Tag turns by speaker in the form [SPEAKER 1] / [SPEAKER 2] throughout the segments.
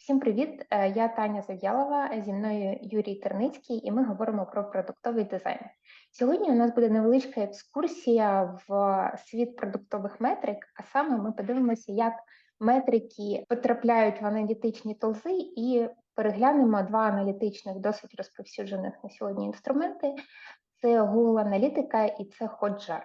[SPEAKER 1] Всім привіт! Е, Я Таня Зав'ялова, зі мною Юрій Терницький, і ми говоримо про продуктовий дизайн. Сьогодні у нас буде невеличка екскурсія в світ продуктових метрик, а саме ми подивимося, як метрики потрапляють в аналітичні толзи, і переглянемо два аналітичних, досить розповсюджених на сьогодні інструменти: це Google Аналітика і це Hotjar.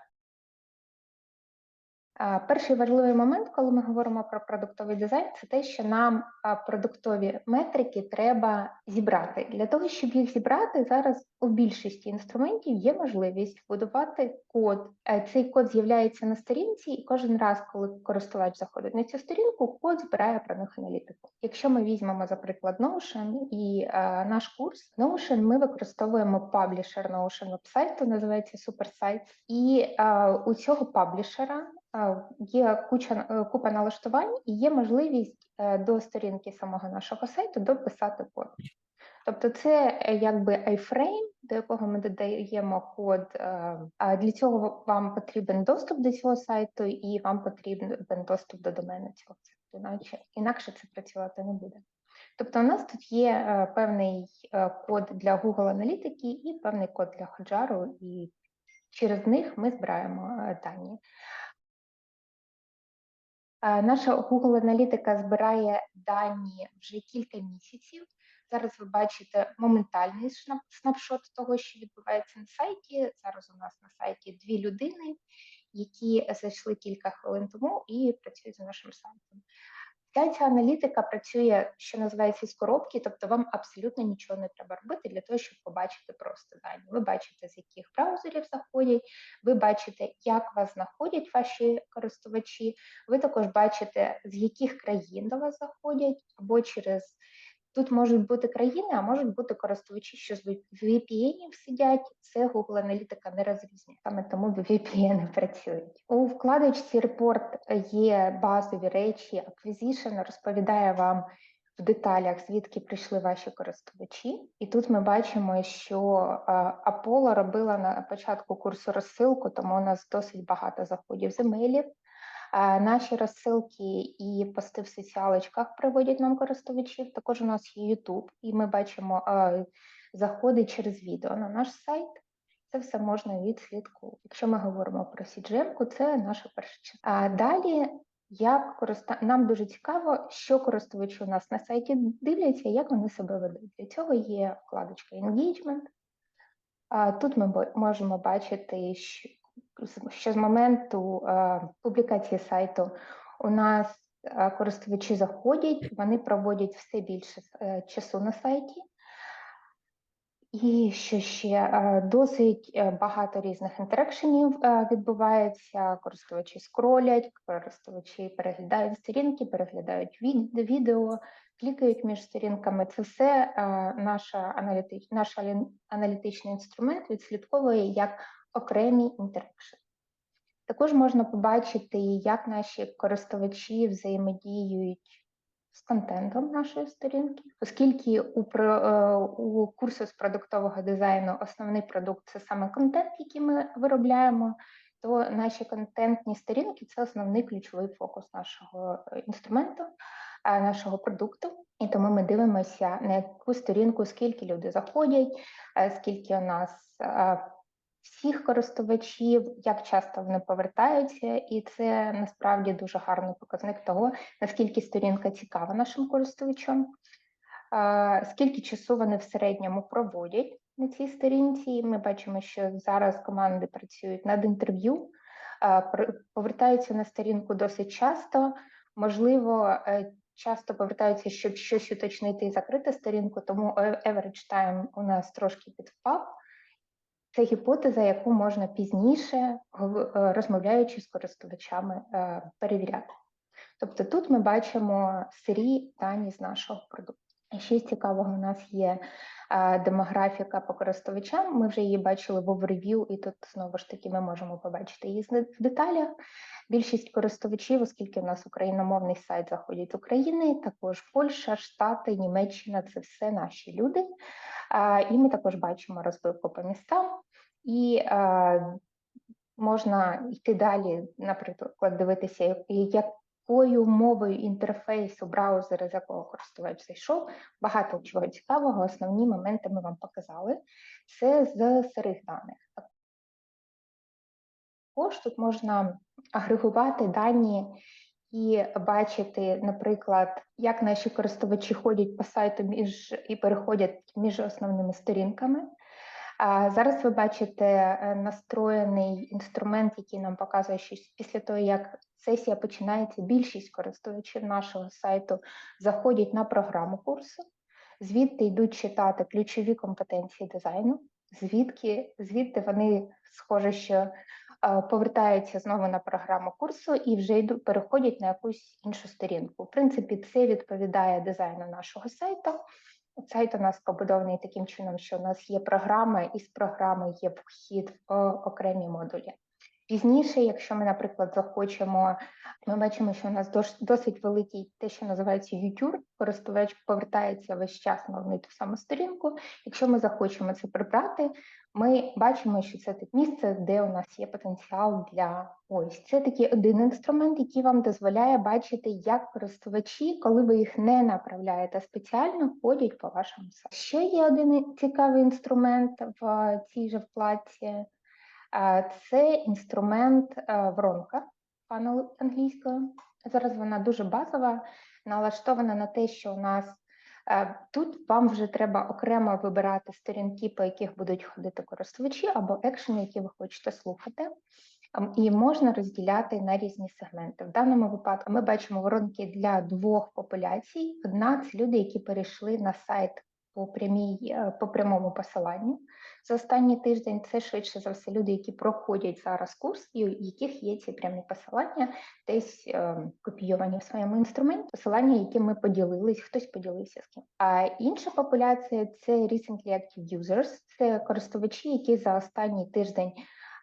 [SPEAKER 1] Перший важливий момент, коли ми говоримо про продуктовий дизайн, це те, що нам продуктові метрики треба зібрати. Для того, щоб їх зібрати, зараз у більшості інструментів є можливість вбудувати код. Е, Цей код з'являється на сторінці, і кожен раз, коли користувач заходить на цю сторінку, код збирає про них аналітику. Якщо ми візьмемо, за приклад, Notion і а, наш курс Notion, ми використовуємо паблішер Notion вебсайту, називається Supersite. І а, у цього паблішера Є куча е, купа налаштувань і є можливість е, до сторінки самого нашого сайту дописати код. Тобто, це е, якби iFrame, до якого ми додаємо код. для цього вам потрібен доступ до цього сайту, і вам потрібен доступ до домену цього сайту, іначе інакше це працювати не буде. Тобто, у нас тут є певний код для Google аналітики і певний код для Hotjar, і через них ми збираємо дані. Е, Наша Google аналітика збирає дані вже кілька місяців. Зараз ви бачите моментальний снапшот того, що відбувається на сайті. Зараз у нас на сайті дві людини, які зайшли кілька хвилин тому і працюють за нашим сайтом. Вся ця аналітика працює, що називається з коробки, тобто вам абсолютно нічого не треба робити для того, щоб побачити просто дані. Ви бачите, з яких браузерів заходять, ви бачите, як вас знаходять ваші користувачі. Ви також бачите, з яких країн до вас заходять, або через тут можуть бути країни, а можуть бути користувачі, що з VPN сидять. Це Google аналітика не розрізняє. Саме тому VPN працюють. У вкладочці Report є базові речі. Acquisition розповідає вам в деталях, звідки прийшли ваші користувачі. І тут ми бачимо, що е, Apollo робила на початку курсу розсилку, тому у нас досить багато заходів з емейлів. Наші розсилки і пости в соціалочках приводять нам користувачів. Також у нас є YouTube, і ми бачимо заходи через відео на наш сайт. Це все можна відслідкувати. Якщо ми говоримо про CGM, це наша перша частина. А далі як користа... нам дуже цікаво, що користувачі у нас на сайті дивляться, як вони себе ведуть. Для цього є вкладочка Engagement. Тут ми можемо бачити, що з- моменту публікації сайту у нас користувачі заходять, вони проводять все більше е, часу на сайті. І що ще досить е, багато різних інтерекшенів е, відбувається. Користувачі скролять, користувачі переглядають сторінки, переглядають від- відео, клікають між сторінками. Це все наша аналітич, наш аналітичний інструмент відслідковує як окремі інтерекшени. Також можна побачити, як наші користувачі взаємодіють з контентом нашої сторінки, оскільки у, е, у курсу з продуктового дизайну основний продукт це саме контент, який ми виробляємо, то наші контентні сторінки це основний ключовий фокус нашого е, інструменту, е, нашого продукту. І тому ми дивимося на яку сторінку, скільки люди заходять, скільки у нас всіх користувачів, як часто вони повертаються, і це насправді дуже гарний показник того, наскільки сторінка цікава нашим користувачам, скільки часу вони в середньому проводять на цій сторінці. Ми бачимо, що зараз команди працюють над інтерв'ю, повертаються на сторінку досить часто, можливо. е, Часто повертаються, щоб щось уточнити і закрити сторінку, тому е, average time у нас трошки підвпав. Це гіпотеза, яку можна пізніше, е, розмовляючи з користувачами, е, перевіряти. Тобто тут ми бачимо сирі дані з нашого продукту. І ще цікавого у нас є е, демографіка по користувачам. Ми вже її бачили в оверв'ю, і тут знову ж таки ми можемо побачити її в деталях. Більшість користувачів, оскільки у нас україномовний сайт заходять з України, також Польща, Штати, Німеччина це все наші люди. І ми також бачимо розбивку по містам, і е, можна йти далі, наприклад, дивитися, як- як якою мовою інтерфейсу браузера, з якого користувач зайшов, багато чого цікавого. Основні моменти ми вам показали. Це з сирих даних. Також тут можна агрегувати дані і бачити, наприклад, як наші користувачі ходять по сайту між і переходять між основними сторінками. Зараз ви бачите е, настроєний інструмент, який нам показує, що після того, як сесія починається, більшість користувачів нашого сайту заходять на програму курсу, звідти йдуть читати ключові компетенції дизайну, звідки звідти вони схоже, що е, повертаються знову на програму курсу і вже йдуть, переходять на якусь іншу сторінку. В принципі, це відповідає дизайну нашого сайту. Сайт у нас побудований таким чином, що у нас є програма, і з програми є вхід в окремі модулі. Пізніше, якщо ми, наприклад, захочемо, ми бачимо, що у нас досить великий те, що називається YouTube, користувач повертається весь час на одну ту саму сторінку. Якщо ми захочемо це прибрати, ми бачимо, що це те місце, де у нас є потенціал для ось. Це такий один інструмент, який вам дозволяє бачити, як користувачі, коли ви їх не направляєте спеціально, ходять по вашому сайту. Ще є один цікавий інструмент в цій же вкладці. Це інструмент воронка пану англійською. Зараз вона дуже базова, налаштована на те, що у нас тут вам вже треба окремо вибирати сторінки, по яких будуть ходити користувачі, або екшени, які ви хочете слухати. І можна розділяти на різні сегменти. В даному випадку ми бачимо воронки для двох популяцій. Одна це люди, які перейшли на сайт по прямій е, по прямому посиланню. За останній тиждень це швидше за все люди, які проходять зараз курс, і у яких є ці прямі посилання, десь е, копійовані в своєму інструменті, посилання, які ми поділились, хтось поділився з ким. А інша популяція це recently active users, це користувачі, які за останній тиждень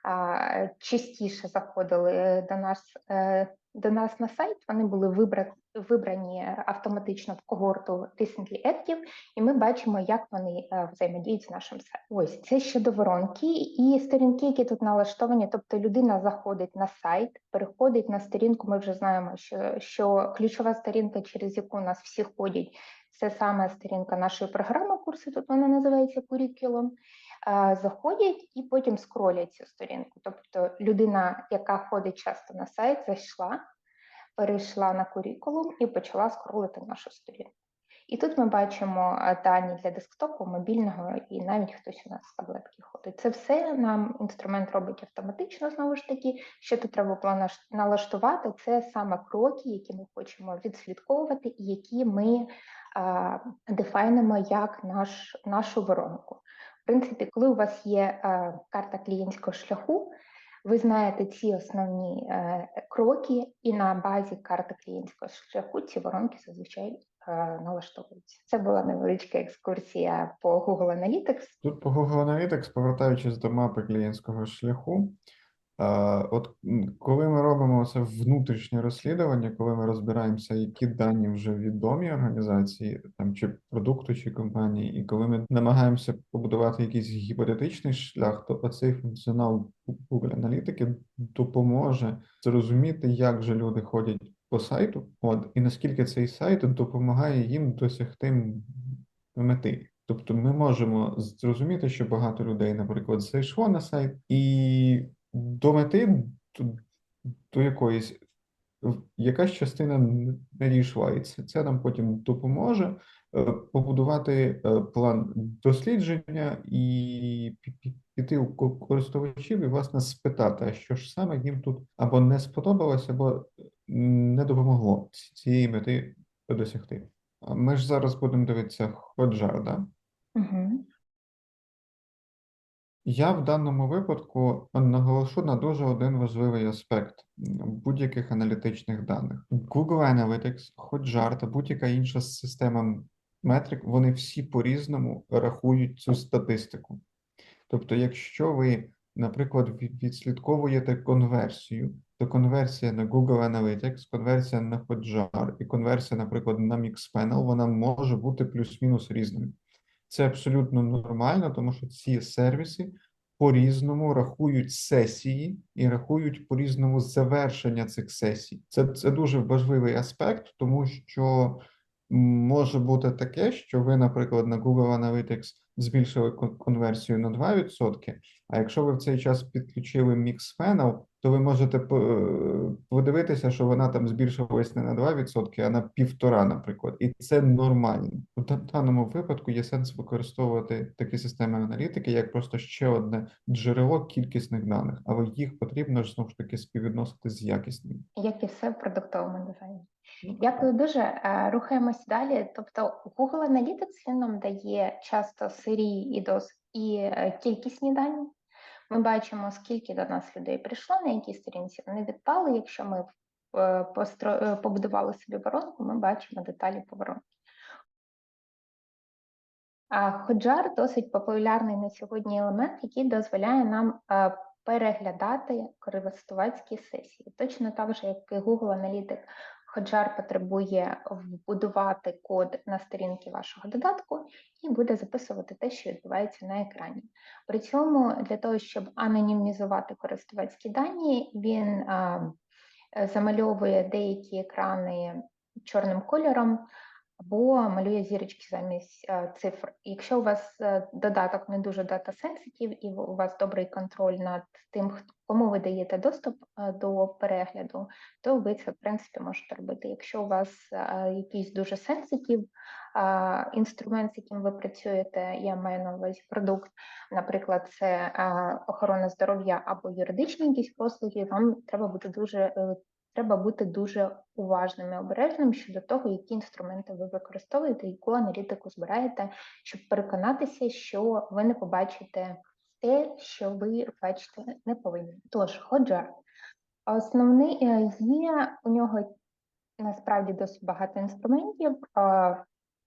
[SPEAKER 1] а, частіше заходили до нас. Е, до нас на сайт вони були вибрані вибрані автоматично в когорту Recently Active, і ми бачимо, як вони е, взаємодіють з нашим сайтом. Ось це щодо воронки і сторінки, які тут налаштовані. Тобто людина заходить на сайт, переходить на сторінку. Ми вже знаємо, що що ключова сторінка, через яку нас всі ходять, це саме сторінка нашої програми курсу. Тут вона називається Curriculum. Заходять і потім скролять цю сторінку. Тобто людина, яка ходить часто на сайт, зайшла, перейшла на курікулум і почала скролити нашу сторінку. І тут ми бачимо дані для десктопу, мобільного, і навіть хтось у нас з таблетки ходить. Це все нам інструмент робить автоматично, знову ж таки. Що тут треба було налаштувати, це саме кроки, які ми хочемо відслідковувати, і які ми а, дефайнимо як наш, нашу воронку. В принципі, коли у вас є а, карта клієнтського шляху, ви знаєте ці основні е, кроки, і на базі карти клієнтського шляху ці воронки зазвичай е, налаштовуються. Це була невеличка екскурсія по Google Analytics.
[SPEAKER 2] Тут по Google Analytics, повертаючись до мапи клієнтського шляху, От коли ми робимо це внутрішнє розслідування, коли ми розбираємося, які дані вже відомі організації, там чи продукту, чи компанії, і коли ми намагаємося побудувати якийсь гіпотетичний шлях, то оцей функціонал Google аналітики допоможе зрозуміти, як же люди ходять по сайту, от і наскільки цей сайт допомагає їм досягти мети. Тобто, ми можемо зрозуміти, що багато людей, наприклад, зайшло на сайт і до мети до якоїсь якась частина не дійшла, і це, нам потім допоможе е, побудувати е, план дослідження і піти у користувачів і власне спитати, а що ж саме їм тут або не сподобалось, або не допомогло цієї мети досягти. Ми ж зараз будемо дивитися Ходжар, да?
[SPEAKER 1] Угу.
[SPEAKER 2] Я в даному випадку наголошу на дуже один важливий аспект будь-яких аналітичних даних. Google Analytics, Hotjar та будь-яка інша система метрик, вони всі по-різному рахують цю статистику. Тобто, якщо ви, наприклад, відслідковуєте конверсію, то конверсія на Google Analytics, конверсія на Hotjar і конверсія, наприклад, на Mixpanel, вона може бути плюс-мінус різною. Це абсолютно нормально, тому що ці сервіси по-різному рахують сесії і рахують по-різному завершення цих сесій. Це, це дуже важливий аспект, тому що може бути таке, що ви, наприклад, на Google Analytics збільшили конверсію на 2%, а якщо ви в цей час підключили Mix Funnel, то ви можете е, подивитися, що вона там збільшилась не на 2%, а на півтора, наприклад, і це нормально. В даному випадку є сенс використовувати такі системи аналітики, як просто ще одне джерело кількісних даних, але їх потрібно ж знову ж таки співвідносити з якісними.
[SPEAKER 1] як і все в продуктовому дизайні. Дякую дуже. Е, Рухаємось далі. Тобто Google Analytics він нам дає часто сирії і дос і е, кількісні дані. Ми бачимо, скільки до нас людей прийшло, на якій сторінці вони відпали. Якщо ми е, постро- побудували собі воронку, ми бачимо деталі по воронці. Hotjar досить популярний на сьогодні елемент, який дозволяє нам переглядати користувацькі сесії. Точно так же, як і Google Analytics, Hotjar потребує вбудувати код на сторінки вашого додатку і буде записувати те, що відбувається на екрані. При цьому для того, щоб анонімізувати користувацькі дані, він е, замальовує деякі екрани чорним кольором або малює зірочки замість е, цифр. Якщо у вас е, додаток не дуже дата сенситив і у вас добрий контроль над тим, кому ви даєте доступ е, до перегляду, то ви це в принципі можете робити. Якщо у вас якийсь дуже сенситив інструмент, з яким ви працюєте, я маю на увазі продукт, наприклад, це охорона здоров'я або юридичні якісь послуги, вам треба бути дуже треба бути дуже уважним і обережним щодо того, які інструменти ви використовуєте, яку аналітику збираєте, щоб переконатися, що ви не побачите те, що ви бачите не повинні. Тож, Hotjar. Основний е, є у нього насправді досить багато інструментів.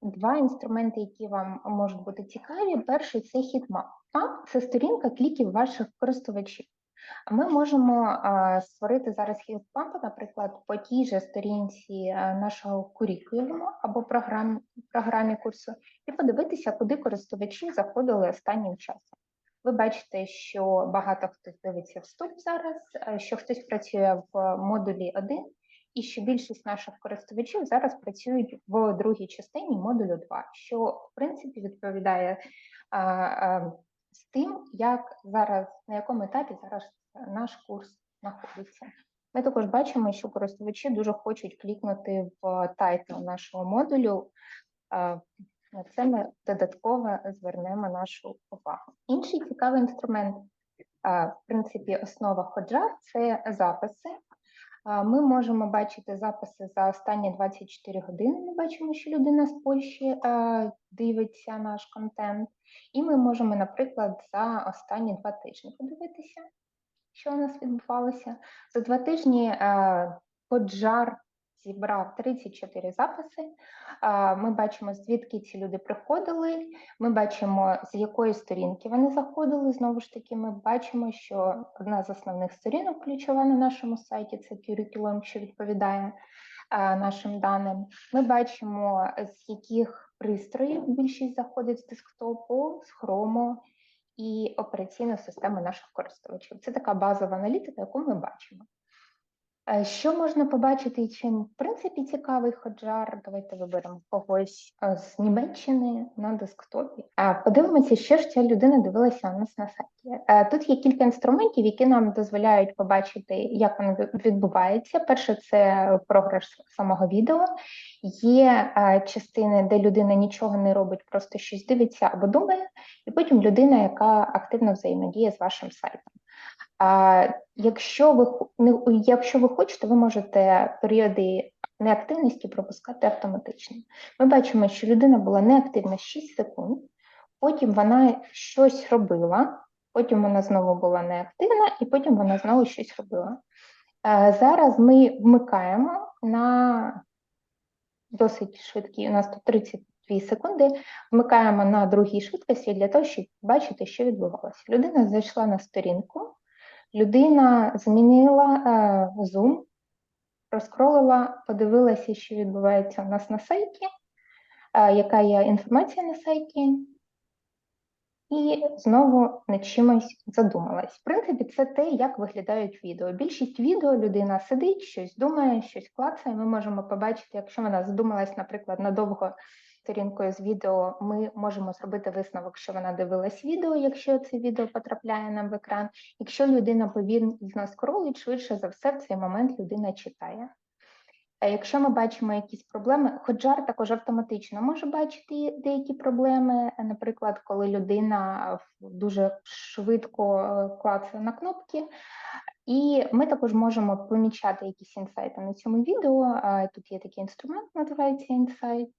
[SPEAKER 1] Два інструменти, які вам можуть бути цікаві. Перший це хітмап. Мап це сторінка кліків ваших користувачів. Ми можемо створити зараз хітмап, наприклад, по тій же сторінці нашого курікулуму або програм, програмі курсу, і подивитися, куди користувачі заходили останнім часом. Ви бачите, що багато хто дивиться вступ зараз, що хтось працює в модулі 1, і що більшість наших користувачів зараз працюють в другій частині модулю 2, що в принципі відповідає а, з тим, як зараз на якому етапі зараз наш курс знаходиться. Ми також бачимо, що користувачі дуже хочуть клікнути в тайтл нашого модулю. На це ми додатково звернемо нашу увагу. Інший цікавий інструмент, в принципі, основа Hotjar – це записи. Ми можемо бачити записи за останні 24 години. Ми бачимо, що людина з Польщі дивиться наш контент, і ми можемо, наприклад, за останні два тижні подивитися, що у нас відбувалося. За два тижні Поджар зібрав 34 записи. Ми бачимо, звідки ці люди приходили. Ми бачимо, з якої сторінки вони заходили. Знову ж таки, ми бачимо, що одна з основних сторінок ключова на нашому сайті це Curriculum, що відповідає нашим даним. Ми бачимо, з яких пристроїв більшість заходить з десктопу, з Chrome і операційну систему наших користувачів. Це така базова аналітика, яку ми бачимо. Е, Що можна побачити і чим в принципі цікавий Ходжар? Давайте виберемо когось е, з Німеччини на десктопі. Е, Подивимося, що ж ця людина дивилася у нас на сайті. Тут є кілька інструментів, які нам дозволяють побачити, як воно відбувається. Перше, це програш самого відео. Є частини, де людина нічого не робить, просто щось дивиться або думає, і потім людина, яка активно взаємодіє з вашим сайтом. А, якщо ви якщо ви хочете, ви можете періоди неактивності пропускати автоматично. Ми бачимо, що людина була неактивна 6 секунд, потім вона щось робила, потім вона знову була неактивна, і потім вона знову щось робила. Зараз ми вмикаємо на досить швидкий, у нас тут 32 секунди. Вмикаємо на другій швидкості для того, щоб бачити, що відбувалося. Людина зайшла на сторінку, людина змінила е, Zoom, розкролила, подивилася, що відбувається у нас на сайті, е, яка є інформація на сайті. і знову над чимось задумалась. В принципі, це те, як виглядають відео. Більшість відео людина сидить, щось думає, щось клацає. Ми можемо побачити, якщо вона задумалась, наприклад, надовго сторінкою з відео, ми можемо зробити висновок, що вона дивилась відео, якщо це відео потрапляє нам в екран. Якщо людина повільно скролить, швидше за все, в цей момент людина читає. Якщо ми бачимо якісь проблеми, Ходжар також автоматично може бачити деякі проблеми, наприклад, коли людина дуже швидко е, клацає на кнопки. І ми також можемо помічати якісь інсайти на цьому відео. Тут є такий інструмент, називається інсайт.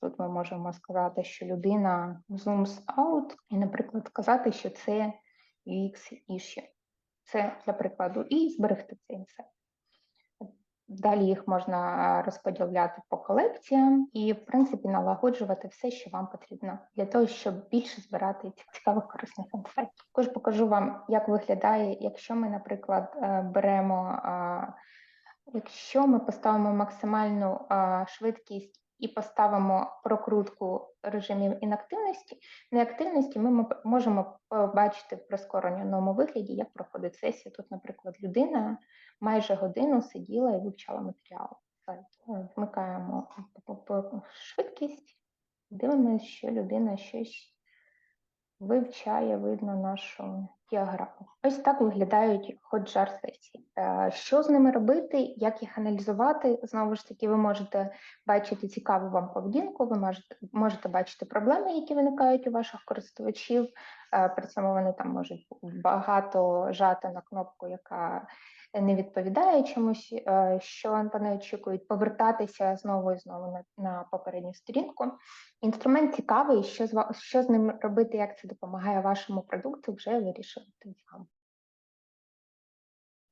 [SPEAKER 1] Тут ми можемо сказати, що людина zooms out, і, наприклад, сказати, що це UX issue. Це для прикладу, і зберегти цей інсайт. Далі їх можна розподіляти по колекціям і, в принципі, налагоджувати все, що вам потрібно для того, щоб більше збирати цікавих корисних інсайтів. Також покажу вам, як виглядає, якщо ми, наприклад, е, беремо, якщо ми поставимо максимальну швидкість і поставимо прокрутку режимів інактивності, неактивності ми можемо побачити в прискореному вигляді, як проходить сесія. Тут, наприклад, людина майже годину сиділа і вивчала матеріал. Вмикаємо швидкість, дивимося, що людина щось вивчає, видно нашу діаграму. Ось так виглядають ходжар сесії. Е, Що з ними робити, як їх аналізувати? Знову ж таки, ви можете бачити цікаву вам поведінку, ви можете, можете бачити проблеми, які виникають у ваших користувачів. Е, При цьому вони там можуть багато жати на кнопку, яка не відповідає чомусь, е, що вони очікують, повертатися знову і знову на, на попередню сторінку. Інструмент цікавий, що з, що з ним робити, як це допомагає вашому продукту, вже вирішувати вам.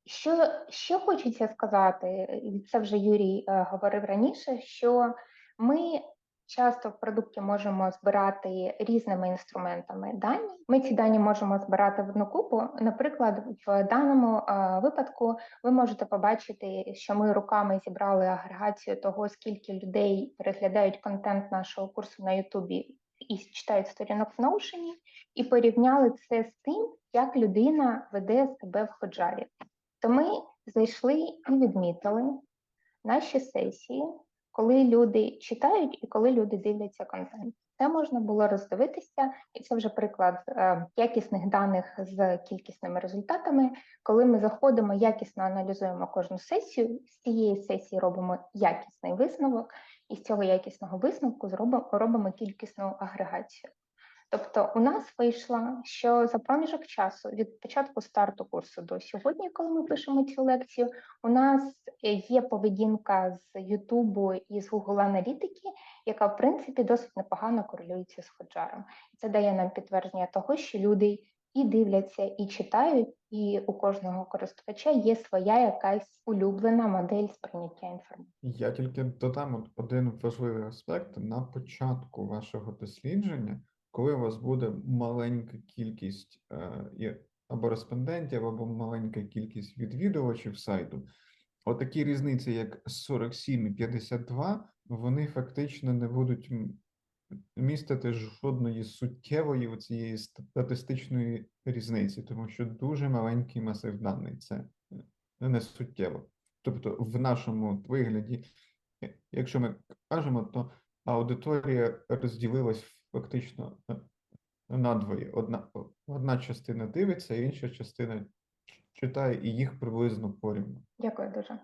[SPEAKER 1] Що, що хочеться сказати, і це вже Юрій е, говорив раніше, що ми часто в продукті можемо збирати різними інструментами дані. Ми ці дані можемо збирати в одну купу. Наприклад, в даному е, випадку ви можете побачити, що ми руками зібрали агрегацію того, скільки людей переглядають контент нашого курсу на Ютубі і читають сторінок в Notion, і порівняли це з тим, як людина веде себе в ходжарі. То ми зайшли і відмітили наші сесії, коли люди читають і коли люди дивляться контент. Це можна було роздивитися, і це вже приклад е, якісних даних з кількісними результатами. Коли ми заходимо, якісно аналізуємо кожну сесію, з цієї сесії робимо якісний висновок, і з цього якісного висновку зробимо робимо кількісну агрегацію. Тобто, у нас вийшло, що за проміжок часу від початку старту курсу до сьогодні, коли ми пишемо цю лекцію, у нас є поведінка з Ютубу і з Google Аналітики, яка в принципі досить непогано корелюється з ходжаром. Це дає нам підтвердження того, що люди і дивляться, і читають, і у кожного користувача є своя якась улюблена модель сприйняття інформації.
[SPEAKER 2] Я тільки додам один важливий аспект на початку вашого дослідження, коли у вас буде маленька кількість е, або респондентів, або маленька кількість відвідувачів сайту, отакі різниці, як 47 і 52, вони фактично не будуть містити жодної суттєвої цієї статистичної різниці, тому що дуже маленький масив даних це е, не суттєво. Тобто, в нашому вигляді, е, якщо ми кажемо, то аудиторія розділилась фактично е, надвоє. Одна, одна частина дивиться, інша частина читає, і їх приблизно порівну.
[SPEAKER 1] Дякую дуже.